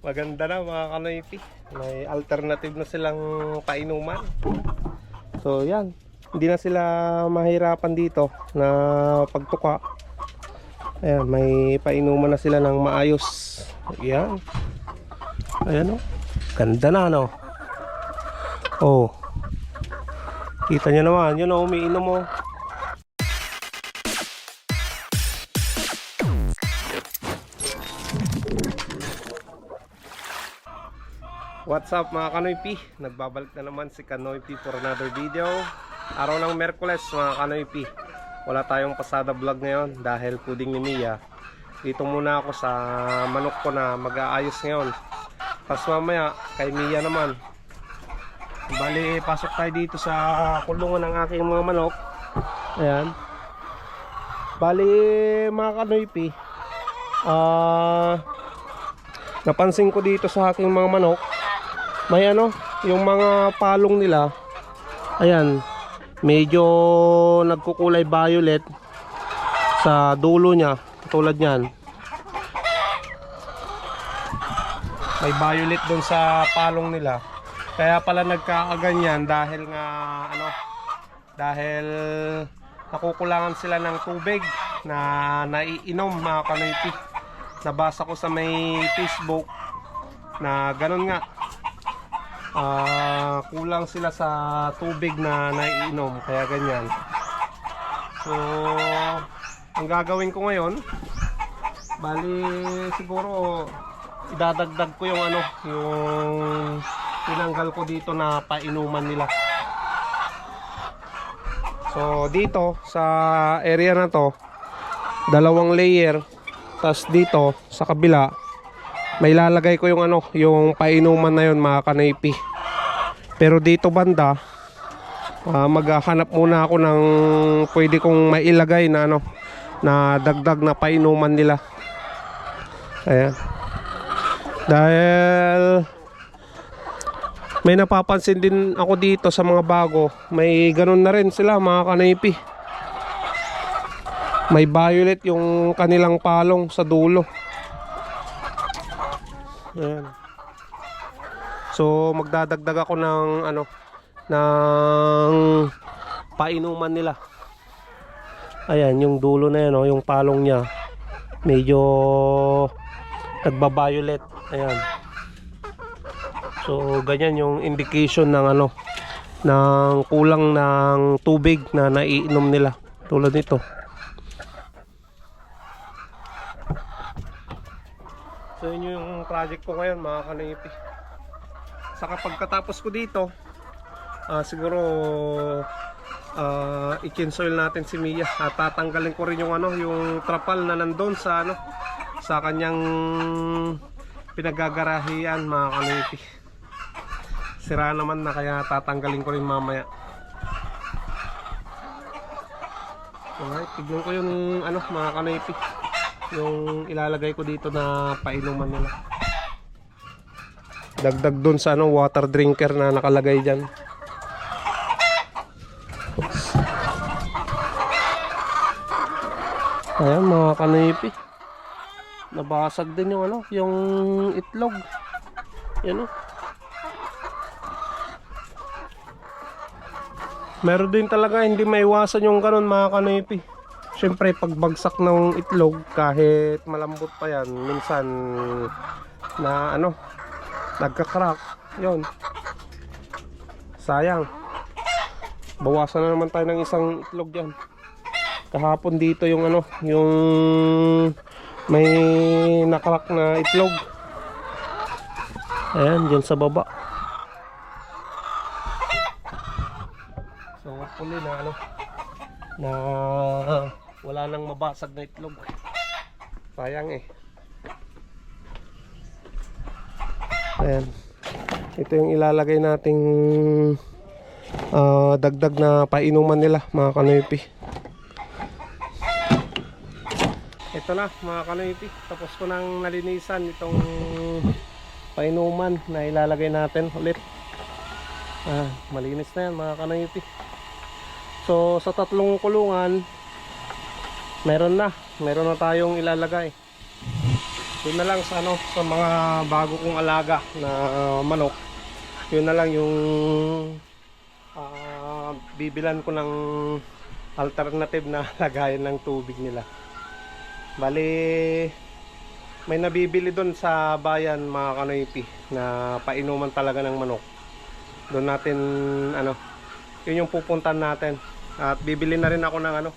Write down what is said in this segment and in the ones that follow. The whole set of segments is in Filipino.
Maganda na mga kanoypi. May alternative na silang painuman. So yan. Hindi na sila mahirapan dito na pagtuka. Ayan, may painuman na sila ng maayos. Ayan. Ayan o. Ganda na no. Oh. Kita nyo naman. Yun o, umiinom mo. What's up mga Kanoypi? Nagbabalik na naman si Kanoypi for another video. Araw ng Merkules mga Kanoypi. Wala tayong pasada vlog ngayon dahil puding ni Mia. Dito muna ako sa manok ko na mag-aayos ngayon. Tapos mamaya kay Mia naman. Bali, pasok tayo dito sa kulungan ng aking mga manok. Ayan. Bali, mga Kanoypi. Ah... napansin ko dito sa aking mga manok may ano, yung mga palong nila, ayan, medyo nagkukulay violet sa dulo niya, tulad niyan. May violet doon sa palong nila. Kaya pala nagkakaganyan dahil nga ano, dahil nakukulangan sila ng tubig na naiinom mga kanoypi. Nabasa ko sa may Facebook na ganun nga ah kulang sila sa tubig na naiinom kaya ganyan. So ang gagawin ko ngayon bali siguro idadagdag ko yung ano yung tinanggal ko dito na painuman nila. So dito sa area na to dalawang layer tas dito sa kabila may lalagay ko yung ano, yung painuman na yun mga kanaypi. Pero dito banda, ah, maghahanap muna ako ng pwede kong mailagay na ano, na dagdag na painuman nila. Ayan. Dahil may napapansin din ako dito sa mga bago, may ganun na rin sila mga kanaypi. May violet yung kanilang palong sa dulo. Ayan. So magdadagdag ako ng ano ng painuman nila. Ayan, yung dulo na yan, oh, yung palong niya. Medyo nagba-violet. Ayan. So ganyan yung indication ng ano ng kulang ng tubig na naiinom nila tulad nito. So yun yung project ko ngayon mga kanipi. Saka pagkatapos ko dito, ah, siguro uh, i-kinsoil natin si Mia at tatanggalin ko rin yung ano, yung trapal na nandun sa ano sa kanyang pinagagarahian mga kanipi. Sira naman na kaya tatanggalin ko rin mamaya. Alright, tignan ko yung ano mga kanipi yung ilalagay ko dito na painuman nila dagdag dun sa ano, water drinker na nakalagay dyan. Ayan mga kanipi. Nabasag din yung ano yung itlog. Yan o meron din talaga hindi maiwasan yung ganun mga kanipi. Siyempre pagbagsak ng itlog kahit malambot pa yan minsan na ano nagka-crack. Yon sayang. Bawasan na naman tayo ng isang itlog dyan kahapon dito yung ano yung may nakrak na itlog. Ayan dyan sa baba. So hopefully na ano na wala nang mabasag na itlog. Sayang eh ayan ito yung ilalagay nating ah, dagdag na painuman nila mga kanoypi. Ito na mga kanoypi. Tapos ko nang nalinisan itong painuman na ilalagay natin ulit. Ah, malinis na yan mga kanoypi. So sa tatlong kulungan meron na. Meron na tayong ilalagay Yun na lang sa ano, sa mga bago kong alaga na uh, manok. Yun na lang yung ah, bibilan ko ng alternative na lagayan ng tubig nila. Bali, may nabibili doon sa bayan mga kanoypi na painuman talaga ng manok. Doon natin ano, yun yung pupuntan natin. At bibili na rin ako ng ano,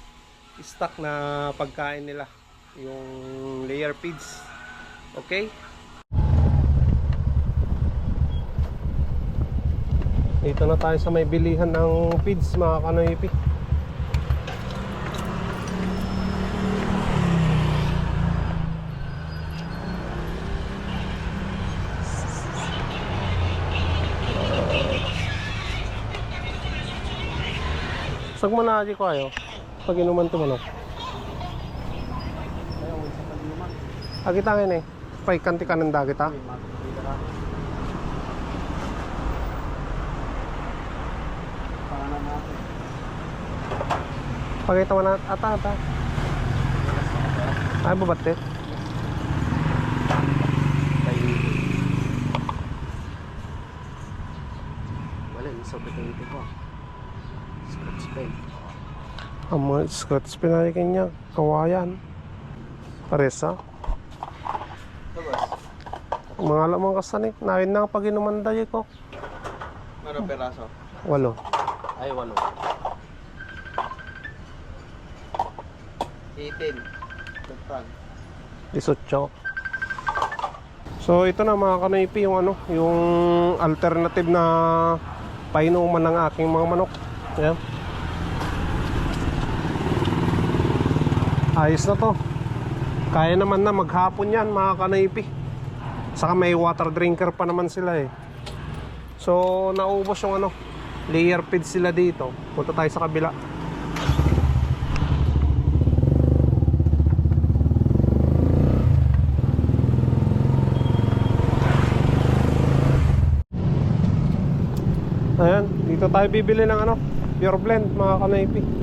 stock na pagkain nila. Yung layer feeds. Okay? Dito na tayo sa may bilihan ng feeds mga kanoypi. Sag mo na ko ayo. Pag inuman to manok. Agit angin eh. Pay kanti kanan dagit ha. Pagkita mo na ata ata. Ay babate. Wala, yung sobrang ito ko. Scratch pen. Amo Scotch pinalikin niya. Kawayan. Paresa. Mga lamang kasanik. Nawin na pag inuman dayo ko. ano peraso? Walo. Ay, walo. 18. Tagtan. Isotso. So ito na mga kanoypi yung ano, yung alternative na painuman ng aking mga manok. Ayan. Ayos na to. Kaya naman na maghapon yan mga kanoypi. Saka may water drinker pa naman sila eh. So naubos yung ano, layer feed sila dito. Punta tayo sa kabila. Ayan, dito tayo bibili ng ano, pure blend mga kanaypi.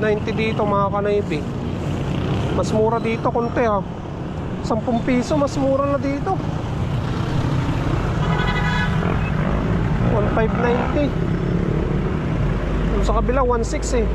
590 dito mga kanaybi mas mura dito konti ah. ha 10 piso mas mura na dito. 1590 yung sa kabila 16 eh.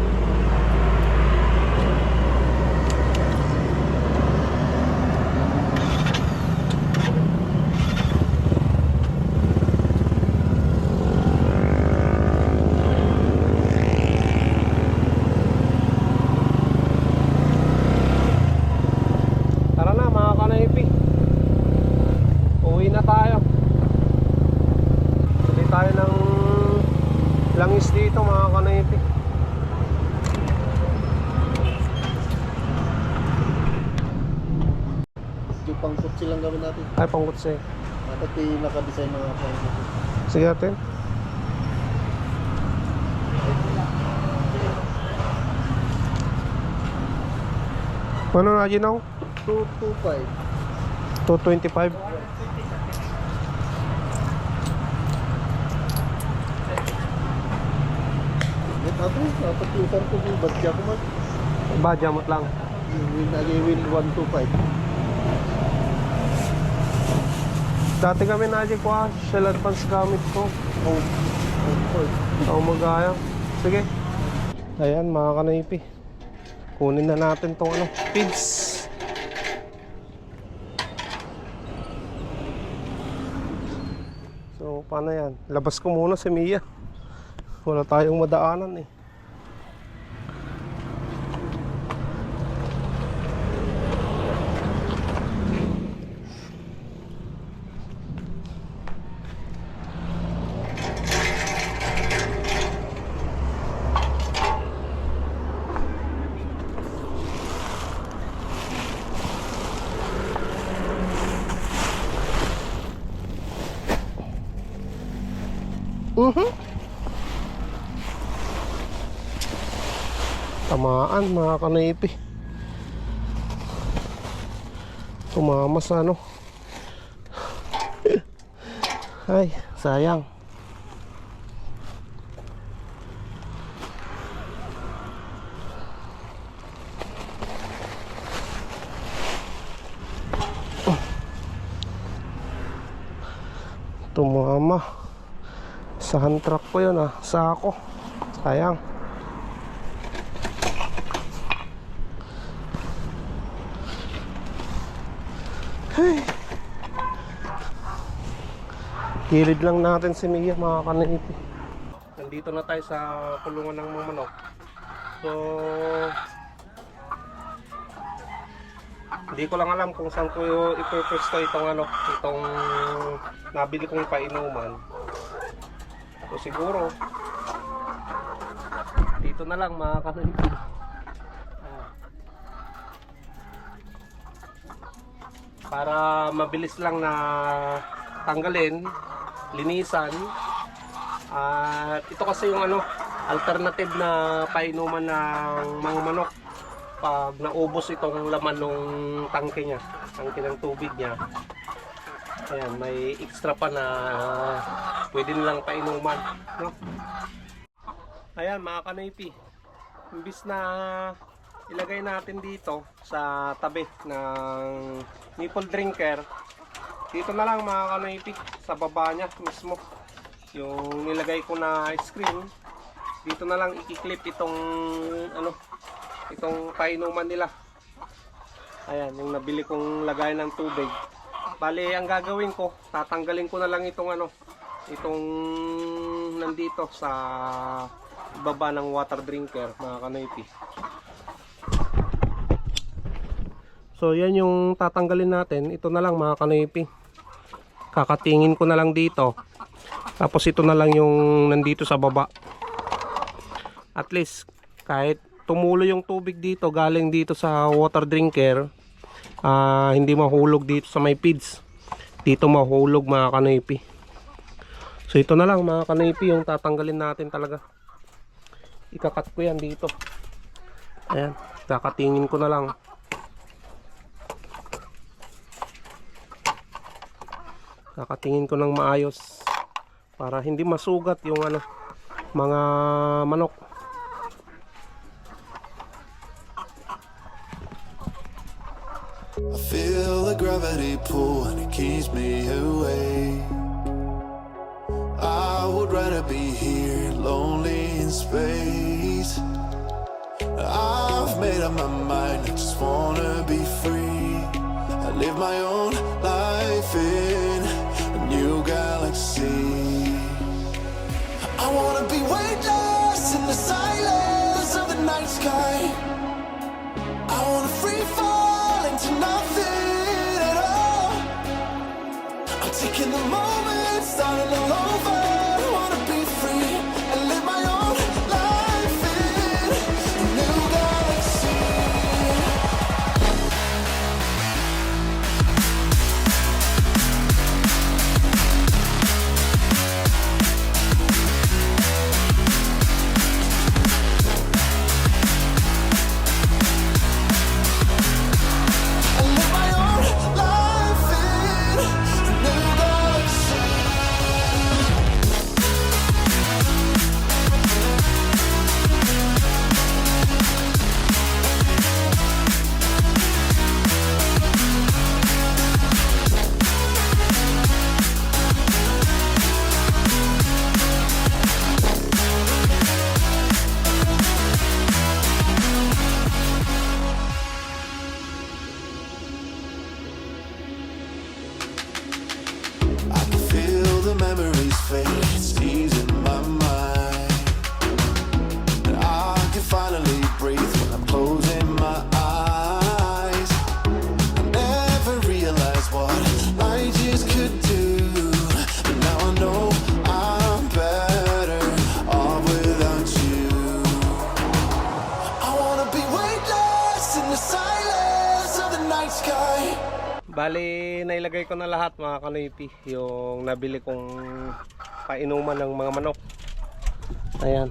Ay, pangkutse. Dapat yung nakadesign mga pangkot. Sige natin. Ano na ginaw? 225. 225. Ito ako, dapat yung sarko yung badya ko man. Badjamot lang. Win win 125. Dati kami na ko ah. Shell advance gamit ko. Oh, oh, magaya. Sige. Ayan mga kanaypi. Kunin na natin tong ano, feeds. So, paano yan? Labas ko muna si Mia. Wala tayong madaanan eh. Mhm. Tamaan mga kanaypi. Tumama sa ano. Ay, sayang. Tumama. Sa hand truck ko yun ah. Sa ako. Sayang. Hey. Gilid lang natin si Mia mga kaniti. Nandito na tayo sa kulungan ng mga manok. So, hindi ko lang alam kung saan ko ipurpose itong ano, itong nabili kong painuman. So siguro dito na lang mga kaniti. Ah. Para mabilis lang na tanggalin, linisan. At ito kasi yung ano, alternative na painuman ng mga manok pag naubos itong laman ng tangke niya, tangke ng tubig niya. Ayan, may extra pa na pwede nilang painuman. No? Ayan, mga kanoypi. Imbis na ilagay natin dito sa tabi ng nipple drinker, dito na lang mga kanoypi, sa baba niya mismo. Yung nilagay ko na screen, dito na lang ikiklip itong ano, itong painuman nila. Ayan, yung nabili kong lagay ng tubig. Bali, ang gagawin ko, tatanggalin ko na lang itong ano, itong nandito sa baba ng water drinker, mga kanoypi. So, yan yung tatanggalin natin. Ito na lang mga kanoypi. Kakatingin ko na lang dito. Tapos ito na lang yung nandito sa baba. At least, kahit tumulo yung tubig dito, galing dito sa water drinker, ah, hindi mahulog dito sa may feeds. Dito mahulog mga kanoypi. So ito na lang mga kanoypi yung tatanggalin natin talaga. Ikakat ko yan dito. Ayan, kakatingin ko na lang. Kakatingin ko ng maayos para hindi masugat yung ano mga manok. Keeps me away. I would rather be here, lonely in space. I've made up my mind, I just wanna be free. I live my own life in a new galaxy. I wanna be weightless in the silence of the night sky. 180 yung nabili kong painuman ng mga manok. Ayan.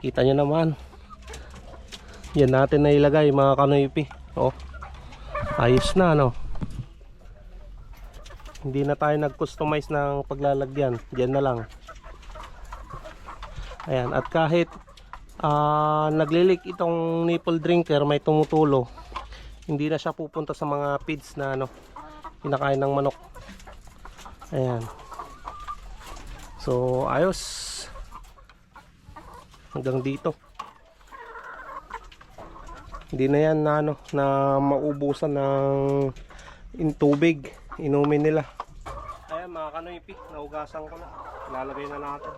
Kita nyo naman. Yan natin na ilagay mga kanoypi. Oh. Ayos na no? Hindi na tayo nag customize ng paglalagyan. Dyan na lang. Ayan. At kahit uh, naglilik itong nipple drinker may tumutulo hindi na siya pupunta sa mga feeds na ano kinakain ng manok ayan. So ayos. Hanggang dito. Hindi na yan na ano na maubusan ng in tubig. Inumin nila. Ayan mga kanoypi. Naugasan ko na. Lalagay na natin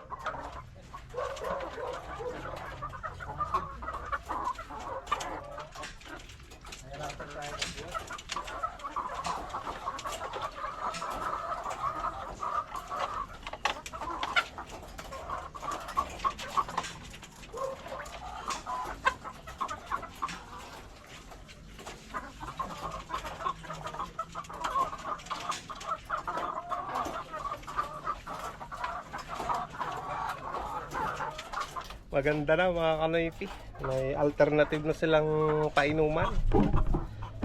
Maganda na mga kanoypi. May alternative na silang painuman.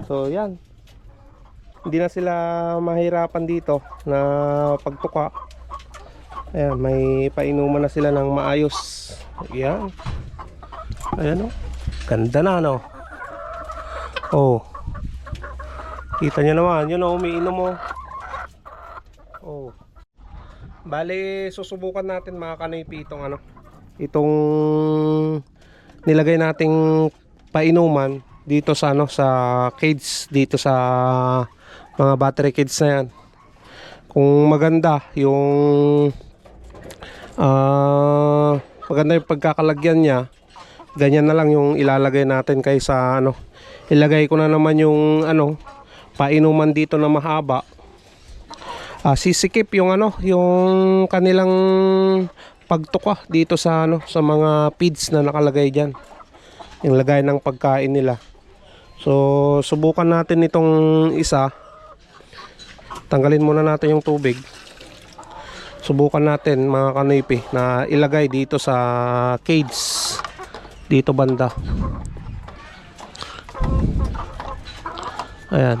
So yan. Hindi na sila mahirapan dito na pagtuka. Ayan, may painuman na sila ng maayos. Yan. Ayan o. Ganda na no. Oh. Kita nyo naman. Yun o, umiinom mo. Oh. Bali, susubukan natin mga kanoypi itong ano itong nilagay nating painuman dito sa ano sa cage dito sa mga battery cage na yan. Kung maganda yung ah maganda yung pagkakalagyan niya ganyan na lang yung ilalagay natin kaysa ano ilagay ko na naman yung ano painuman dito na mahaba. Ah, sisikip yung ano yung kanilang pagtuka dito sa ano sa mga feeds na nakalagay diyan. Yung lagay ng pagkain nila. So subukan natin itong isa. Tanggalin muna natin yung tubig. Subukan natin mga kanipi na ilagay dito sa cage dito banda. Ayan.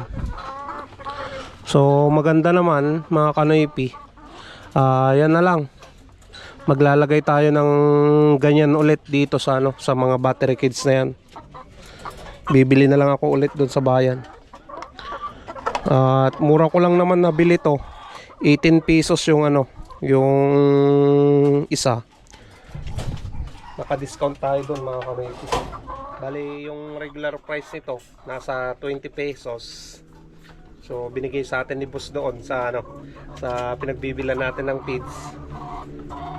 So maganda naman mga kanipi. Ah, yan na lang maglalagay tayo ng ganyan ulit dito sa ano sa mga battery kits na yan. Bibili na lang ako ulit doon sa bayan. At mura ko lang naman nabili to. 18 pesos yung ano yung isa. Naka discount tayo doon mga kameti bali yung regular price nito nasa 20 pesos so binigay sa atin ni boss doon sa ano sa pinagbibilan natin ng feeds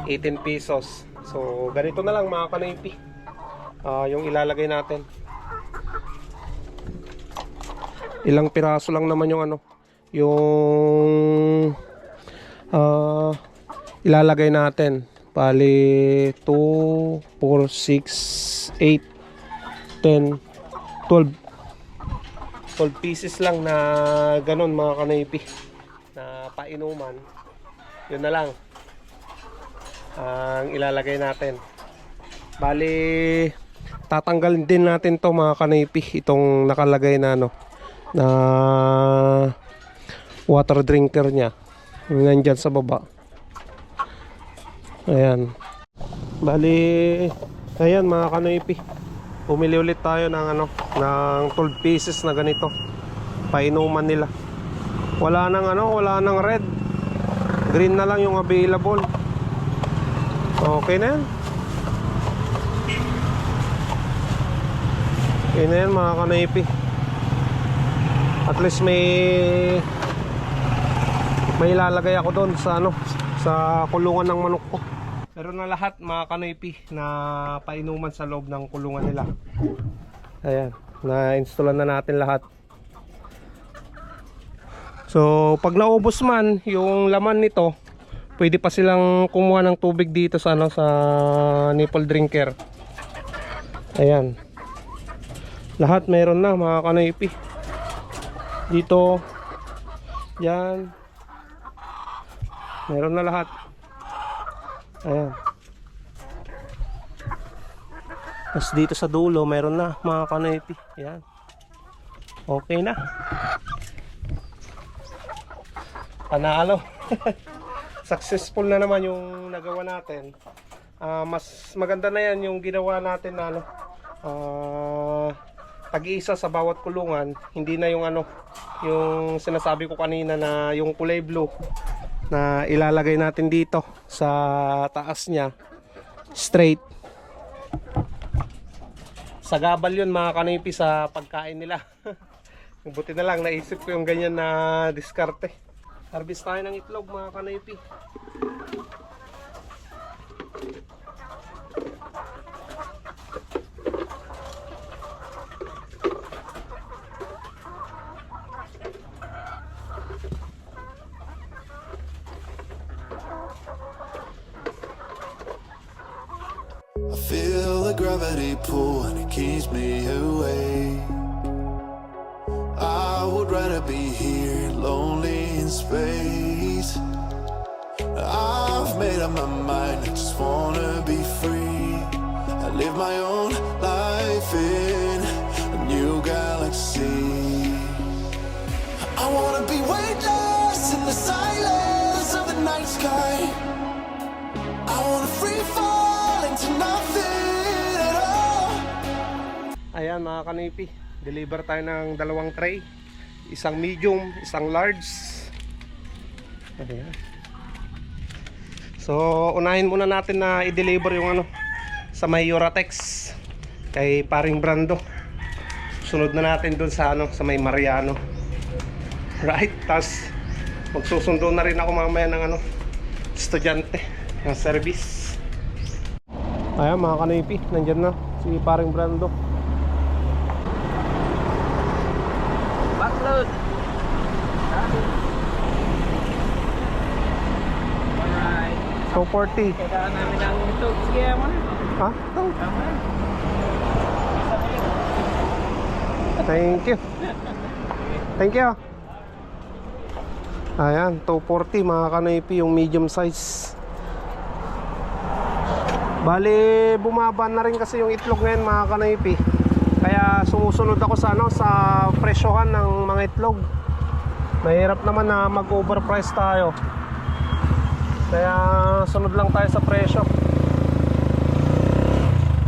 18 pesos. So, ganito na lang mga kanipi. Ah, yung ilalagay natin. Ilang piraso lang naman yung ano, yung ah ilalagay natin. Bali 2 4 6 8 10 12 12 pieces lang na ganun mga kanipi na painuman. Yun na lang ang ilalagay natin. Bali tatanggalin din natin to mga kanipi itong nakalagay na ano na water drinker niya. Nandyan sa baba. Ayan. Bali ayan mga kanipi. Pumili ulit tayo ng ano ng 12 pieces na ganito. Painuman nila. Wala nang ano, wala nang red. Green na lang yung available. Okay na yan. Okay na yan mga kanaypi. At least may may ilalagay ako doon sa ano sa kulungan ng manok ko. Pero na lahat mga kanaypi na painuman sa loob ng kulungan nila. Ayan, na-installan na natin lahat. So, pag naubos man yung laman nito, pwede pa silang kumuha ng tubig dito sa ano sa nipple drinker. Ayan. Lahat meron na mga kanoypi. Dito. Yan. Meron na lahat. Ayan. Tapos dito sa dulo, meron na mga kanoypi. Yan. Okay na. Panalo. Successful na naman yung nagawa natin. Ah, mas maganda na yan yung ginawa natin na ano. ah, tag-iisa sa bawat kulungan. Hindi na yung ano, yung sinasabi ko kanina na yung kulay blue na ilalagay natin dito sa taas niya. Straight. Sa gabal yun mga kanipi sa pagkain nila. Buti na lang naisip ko yung ganyan na diskarte. Harvest tayo ng itlog mga kanipi feel the gravity pull and it keeps me away. I would rather be here, lonely in space. I've made up my mind, I just wanna be free. I live my own life in a new galaxy. I wanna be weightless in the silence of the night sky. I wanna free fall Ayan mga kanipi, deliver tayo ng dalawang tray. Isang medium, isang large. Ayan. So, unahin muna natin na i-deliver yung ano sa may Uratex kay paring Brando. Sunod na natin dun sa ano sa may Mariano. Right? Tapos magsusundo na rin ako mamaya ng ano estudyante ng service. Ayan mga kanipi, nandyan na si paring Brando. Backload. Alright. 240. Kailangan namin ng ito. Sige, na. Ha? Ito. Tama na. Thank you. Thank you. Ayan, 240 mga kanoypi yung medium size. Bali, bumaba na rin kasi yung itlog ngayon mga kanoypi. Kaya sumusunod ako sa ano sa presyohan ng mga itlog. Mahirap naman na mag-overprice tayo. Kaya sunod lang tayo sa presyo.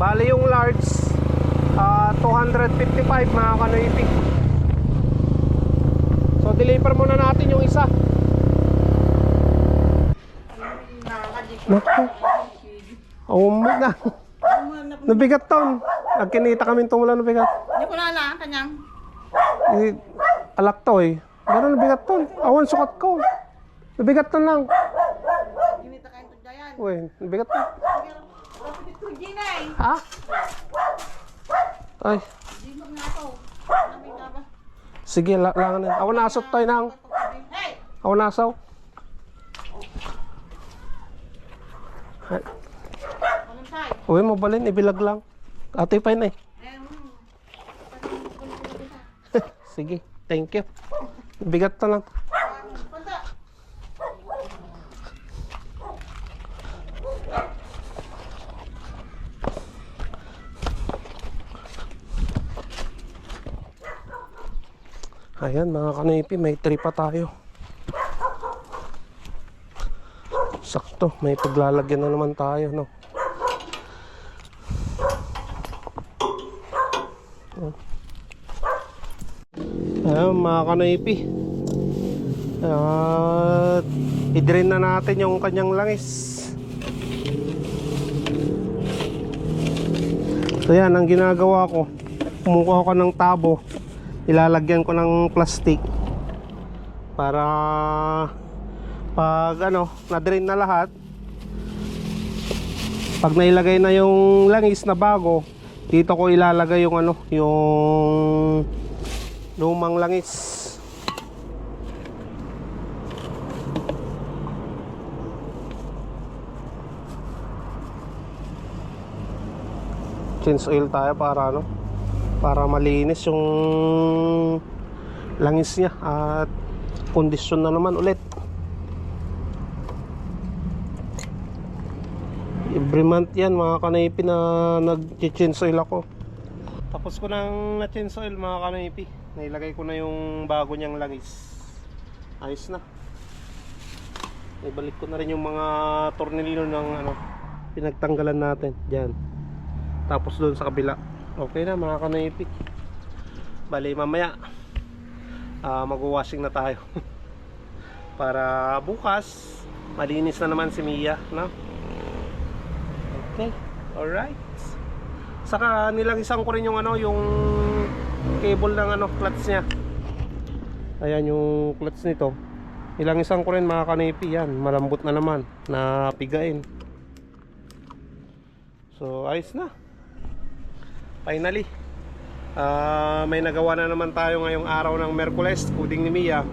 Bali yung large ah, 255 mga kanoypi. So deliver muna natin yung isa. Naku. Oh, na. Nabigat taon. Nagkinita kami tumulan nabigat. Hindi ko na alam, kanyang. Eh, alak to eh. Gano'n nabigat to. Awan sukat ko. Nabigat to lang. Ginita kayo ito dyan. Uy, nabigat to. Kapit ko eh. Ha? Ay, Gina nga to. Sige, la langan na. Awan nasot tayo nang. Hey! Awan nasaw. Ay, Tayo? Uy, mabalin, ibilag lang. Ate pa yun eh. Sige, thank you. Bigat to lang. Ayan mga kanipi, may tree pa tayo. Sakto, may paglalagyan na naman tayo, no? Oh. Kanipi. At i-drain na natin yung kanyang langis. So yan, ang ginagawa ko, kumukuha ko ng tabo, ilalagyan ko ng plastic para pag ano, na-drain na lahat, pag nailagay na yung langis na bago, dito ko ilalagay yung ano, yung lumang langis. change oil tayo para ano? Para malinis yung langis niya at kondisyon na naman ulit. Every month yan mga kanaypi na nag-change oil ako. Tapos ko nang na-change oil mga kanaypi nailagay ko na yung bago niyang langis. Ayos na. Ibalik ko na rin yung mga tornilyo ng ano pinagtanggalan natin. Diyan. Tapos doon sa kabila. Okay na mga kanaypi bali mamaya ah mag-washing na tayo. Para bukas malinis na naman si Mia no? okay alright. Saka nilagisan ko rin yung ano yung cable ng ano clutch niya. Ayan yung clutch nito. Nilangisan ko rin mga kanipi yan. Malambot na naman. Na pigain so ayos na. Finally. Ah may nagawa na naman tayo ngayong araw ng Merkules puding ni Mia.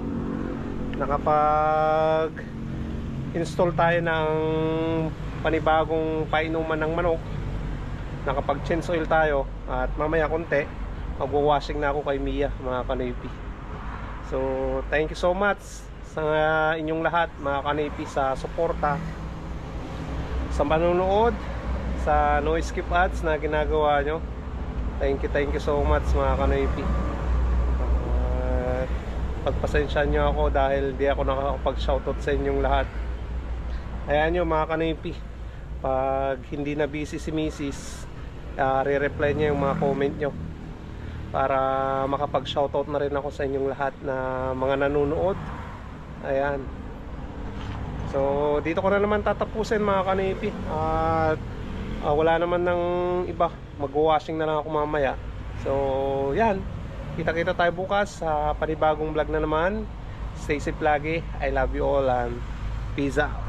Nakapag install tayo ng panibagong painuman ng manok. Nakapag change oil tayo at mamaya konti magwa-washing na ako kay Mia mga kanipi so thank you so much sa inyong lahat mga kanipi sa suporta sa manonood sa no skip ads na ginagawa nyo. Thank you thank you so much mga kanipi at pagpasensya nyo ako dahil di ako nakakapag shoutout sa inyong lahat. Ayan nyo mga kanipi pag hindi na busy si Mrs. Uh, re-reply niya yung mga comment nyo para makapag shoutout na rin ako sa inyong lahat na mga nanonood. Ayan. So dito ko na naman tatapusin mga kanipi. At ah, wala naman ng iba. Mag-washing na lang ako mamaya. So yan. Kita kita tayo bukas sa panibagong vlog na naman. Stay safe lagi. I love you all and peace out